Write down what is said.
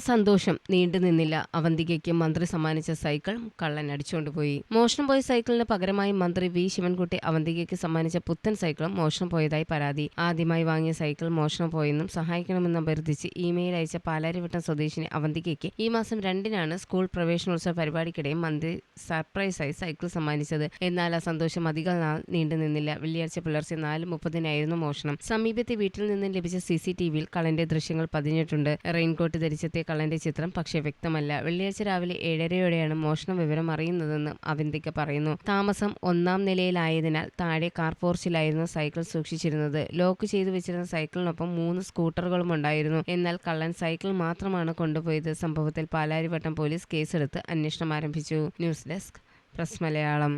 സന്തോഷം നീണ്ടു നിന്നില്ല. അവന്തികയ്ക്ക് മന്ത്രി സമ്മാനിച്ച സൈക്കിൾ കള്ളൻ അടിച്ചുകൊണ്ടുപോയി മോഷണം പോയ സൈക്കിളിന് പകരമായി മന്ത്രി വി. ശിവൻകുട്ടി അവന്തികയ്ക്ക് സമ്മാനിച്ച പുത്തൻ സൈക്കിളും മോഷണം പോയതായി പരാതി. ആദ്യമായി വാങ്ങിയ സൈക്കിൾ മോഷണം പോയെന്നും സഹായിക്കണമെന്ന് അഭ്യർത്ഥിച്ച് ഇമെയിൽ അയച്ച പാലാരിവട്ടം സ്വദേശിനി അവന്തികയ്ക്ക് ഈ മാസം രണ്ടിനാണ് സ്കൂൾ പ്രവേശനോത്സവ പരിപാടിക്കിടെ മന്ത്രി സർപ്രൈസായി സൈക്കിൾ സമ്മാനിച്ചത്. എന്നാൽ ആ സന്തോഷം അധികം നാൾ നീണ്ടു നിന്നില്ല. വെള്ളിയാഴ്ച പുലർച്ചെ നാല് മുപ്പതിനായിരുന്നു മോഷണം. സമീപത്തെ വീട്ടിൽ നിന്നും ലഭിച്ച സി സി ടി വിയിൽ കള്ളന്റെ ദൃശ്യങ്ങൾ പതിഞ്ഞിട്ടുണ്ട്. റെയിൻകോട്ട് ധരിച്ചെത്തിയ കള്ളന്റെ ചിത്രം പക്ഷേ വ്യക്തമല്ല. വെള്ളിയാഴ്ച രാവിലെ ഏഴരയോടെയാണ് മോഷണ വിവരം അറിയുന്നതെന്ന് അവിന്ദിക്ക പറയുന്നു. താമസം ഒന്നാം നിലയിലായതിനാൽ താഴെ കാർ പോർച്ചിലായിരുന്നു സൈക്കിൾ സൂക്ഷിച്ചിരുന്നത്. ലോക്ക് ചെയ്തു വെച്ചിരുന്ന സൈക്കിളിനൊപ്പം മൂന്ന് സ്കൂട്ടറുകളും ഉണ്ടായിരുന്നു. എന്നാൽ കള്ളൻ സൈക്കിൾ മാത്രമാണ് കൊണ്ടുപോയത്. സംഭവത്തിൽ പാലാരിവട്ടം പോലീസ് കേസെടുത്ത് അന്വേഷണം ആരംഭിച്ചു. News desk press Malayalam.